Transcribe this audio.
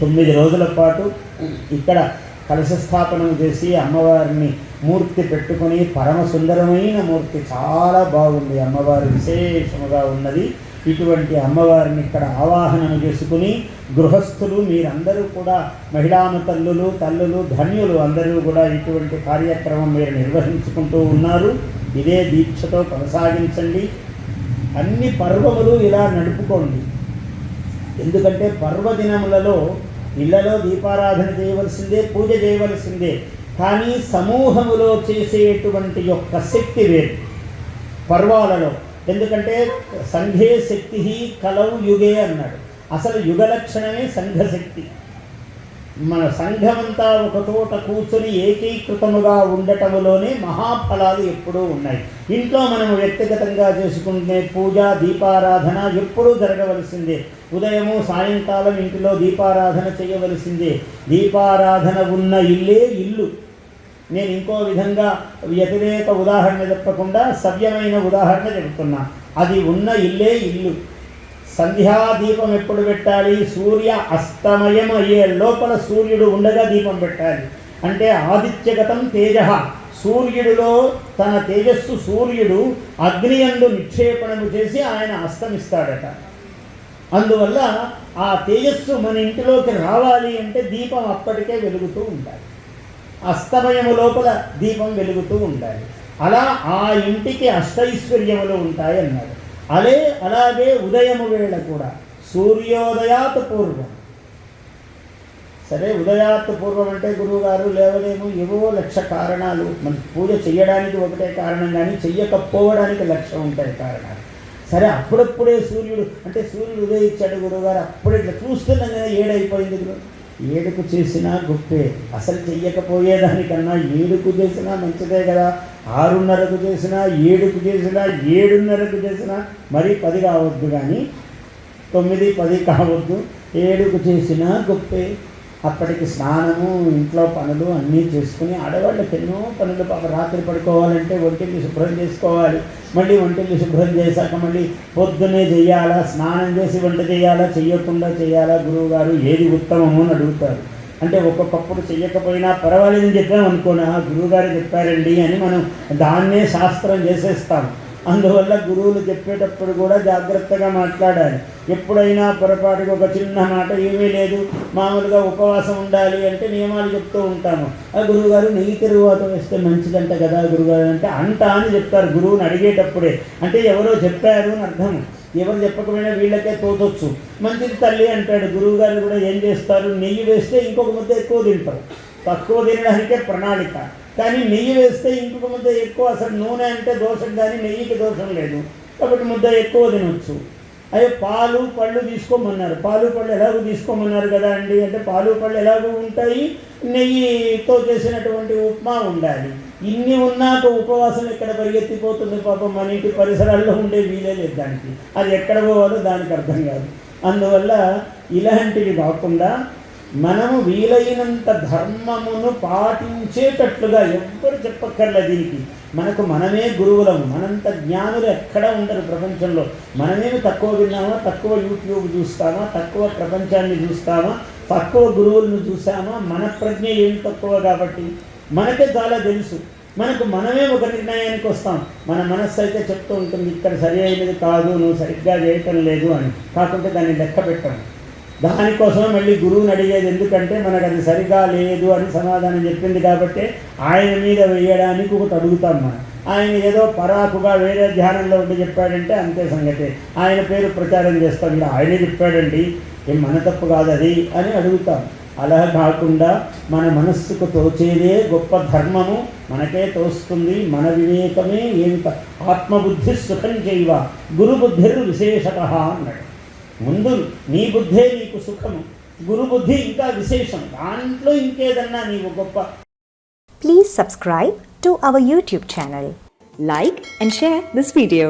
తొమ్మిది రోజుల పాటు ఇక్కడ కలశ స్థాపనం చేసి అమ్మవారిని మూర్తి పెట్టుకొని పరమ సుందరమైన మూర్తి చాలా బాగుంది. అమ్మవారి విశేషముగా ఉన్నది. ఇటువంటి అమ్మవారిని ఇక్కడ ఆవాహనం చేసుకుని గృహస్థులు మీరందరూ కూడా మహిళాను తల్లులు తల్లులు ధన్యులు అందరూ కూడా ఇటువంటి కార్యక్రమం మీరు నిర్వహించుకుంటూ ఉన్నారు. ఇదే దీక్షతో కొనసాగించండి. అన్ని పర్వములు ఇలా నడుపుకోండి. ఎందుకంటే పర్వదినములలో ఇళ్ళలో దీపారాధన చేయవలసిందే పూజ చేయవలసిందే. కానీ సమూహములో చేసేటువంటి యొక్క శక్తి వేరు. పర్వాలలో. ఎందుకంటే సంఘే శక్తి కలవు యుగే అన్నాడు. అసలు యుగ లక్షణమే సంఘశక్తి. మన సంఘమంతా ఒక చోట కూర్చొని ఏకీకృతముగా ఉండటములోనే మహాఫలాలు ఎప్పుడూ ఉన్నాయి. ఇంట్లో మనం వ్యక్తిగతంగా చేసుకునే పూజ దీపారాధన ఎప్పుడూ జరగవలసిందే. ఉదయము సాయంకాలం ఇంటిలో దీపారాధన చేయవలసిందే. దీపారాధన ఉన్న ఇల్లే ఇల్లు. నేను ఇంకో విధంగా వ్యతిరేక ఉదాహరణ చెప్పకుండా సవ్యమైన ఉదాహరణ చెబుతున్నా. అది ఉన్న ఇల్లే ఇల్లు. సంధ్యాదీపం ఎప్పుడు పెట్టాలి? సూర్య అస్తమయం అయ్యే లోపల సూర్యుడు ఉండగా దీపం పెట్టాలి. అంటే ఆదిత్యగతం తేజ. సూర్యుడిలో తన తేజస్సు సూర్యుడు అగ్నియందు నిక్షేపణము చేసి ఆయన అస్తమిస్తాడట. అందువల్ల ఆ తేజస్సు మన ఇంటిలోకి రావాలి అంటే దీపం అప్పటికే వెలుగుతూ ఉండాలి. అస్తమయము లోపల దీపం వెలుగుతూ ఉండాలి. అలా ఆ ఇంటికి అష్టైశ్వర్యములు ఉంటాయి అన్నాడు అదే అలాగే ఉదయము వేళ కూడా. సూర్యోదయాత్ పూర్వం. సరే ఉదయాత్ పూర్వం అంటే గురువుగారు లేవలేము ఏవో లక్ష కారణాలు. మన పూజ చేయడానికి ఒకటే కారణం కానీ చెయ్యకపోవడానికి లక్ష ఉంటాయి కారణాలు. సరే అప్పుడప్పుడే సూర్యుడు అంటే సూర్యుడు ఉదయించాడు గురువుగారు అప్పుడే ఇట్లా చూస్తున్నాం కదా ఏడైపోయింది గురువు ఏడుకు చేసినా గుప్పే. అసలు చెయ్యకపోయేదానికన్నా ఏడుకు చేసినా మంచిదే కదా. ఆరున్నరకు చేసినా ఏడుకు చేసినా ఏడున్నరకు చేసినా మరీ పది కావద్దు కానీ తొమ్మిది పది కావద్దు. ఏడుకు చేసినా గొప్పే. అప్పటికి స్నానము ఇంట్లో పనులు అన్నీ చేసుకుని ఆడవాళ్ళకి ఎన్నో పనులు పాప రాత్రి పడుకోవాలంటే ఒంటిల్ని శుభ్రం చేసుకోవాలి. మళ్ళీ ఒంటిల్ని శుభ్రం చేశాక మళ్ళీ పొద్దున్నే చేయాలా స్నానం చేసి వంట చేయాలా చెయ్యకుండా చేయాలా గురువుగారు? ఏది ఉత్తమము అని అడుగుతారు. అంటే ఒక్కొక్కప్పుడు చెయ్యకపోయినా పర్వాలేదని చెప్పాం అనుకోనా గురువుగారు చెప్పారండి అని మనం దాన్నే శాస్త్రం చేసేస్తాం. అందువల్ల గురువులు చెప్పేటప్పుడు కూడా జాగ్రత్తగా మాట్లాడాలి. ఎప్పుడైనా పొరపాటుగా ఒక చిన్న మాట ఏమీ లేదు మామూలుగా ఉపవాసం ఉండాలి అంటే నియమాలు చెప్తూ ఉంటాము. ఆ గురువుగారు నెయ్యి తరువాత వేస్తే మంచిదంట కదా గురుగారు అంటే అంట అని చెప్తారు గురువుని అడిగేటప్పుడే. అంటే ఎవరో చెప్పారు అని అర్థం. ఎవరు చెప్పకపోయినా వీళ్ళకే తోచొచ్చు మంచిది తల్లి అంటాడు. గురువుగారు కూడా ఏం చేస్తారు? నెయ్యి వేస్తే ఇంకొక ముద్ద ఎక్కువ తింటారు. తక్కువ తినడానికే ప్రణాళిక. కానీ నెయ్యి వేస్తే ఇంకొక ముద్ద ఎక్కువ అసలు నూనె అంటే దోషం కానీ నెయ్యికి దోషం లేదు. కాబట్టి ముద్ద ఎక్కువ తినొచ్చు. అయ్యో పాలు పళ్ళు తీసుకోమన్నారు. పాలు పళ్ళు ఎలాగో తీసుకోమన్నారు కదా అండి? అంటే పాలు పళ్ళు ఎలాగో ఉంటాయి? నెయ్యితో చేసినటువంటి ఉప్మా ఉండాలి. ఇన్ని ఉన్నాక ఉపవాసం ఎక్కడ పరిగెత్తిపోతుంది పాపం? మన ఇంటి పరిసరాల్లో ఉండే వీలే లేదు దానికి. అది ఎక్కడ పోవాలో దానికి అర్థం కాదు. అందువల్ల ఇలాంటివి కాకుండా మనము వీలైనంత ధర్మమును పాటించేటట్లుగా ఎవ్వరు చెప్పక్కర్లే దీనికి. మనకు మనమే గురువులము. మనంత జ్ఞానులు ఎక్కడ ఉండరు ప్రపంచంలో. మనమేమి తక్కువ విన్నామా? తక్కువ యూట్యూబ్ చూస్తామా? తక్కువ ప్రపంచాన్ని చూస్తామా? తక్కువ గురువులను చూసామా మన ప్రజ్ఞ ఏం తక్కువ కాబట్టి? మనకే చాలా తెలుసు. మనకు మనమే ఒక నిర్ణయానికి వస్తాం. మన మనస్సు అయితే చెప్తూ ఉంటుంది ఇక్కడ సరి అయినది కాదు నువ్వు సరిగ్గా చేయటం లేదు అని. కాకుంటే దాన్ని లెక్క పెట్టాము. దానికోసమే మళ్ళీ గురువుని అడిగేది ఎందుకంటే మనకు అది సరిగా లేదు అని సమాధానం చెప్పింది కాబట్టి ఆయన మీద వేయడానికి ఒకటి అడుగుతాం మనం ఆయన ఏదో పరాకుగా వేరే ధ్యానంలో ఉండి చెప్పాడంటే అంతే సంగతి. ఆయన పేరు ప్రచారం చేస్తాం. ఇలా ఆయనే చెప్పాడండి. ఏం మన తప్పు కాదు అది అని అడుగుతాం. అలా కాకుండా మన మనస్సుకు తోచేదే గొప్ప ధర్మము. మనకే తోస్తుంది మన వివేకమే ఏమిట? ఆత్మబుద్ధి సుఖం చేయవ. గురుబుద్ధిర్ విశేషత అన్నాడు. ముందు నీ బుద్ధే నీకు సుఖము గురు బుద్ధి ఇంకా విశేషం దాంట్లో ఇంకేదన్నా నీవు గొప్ప Please subscribe to our YouTube channel. Like and share this video.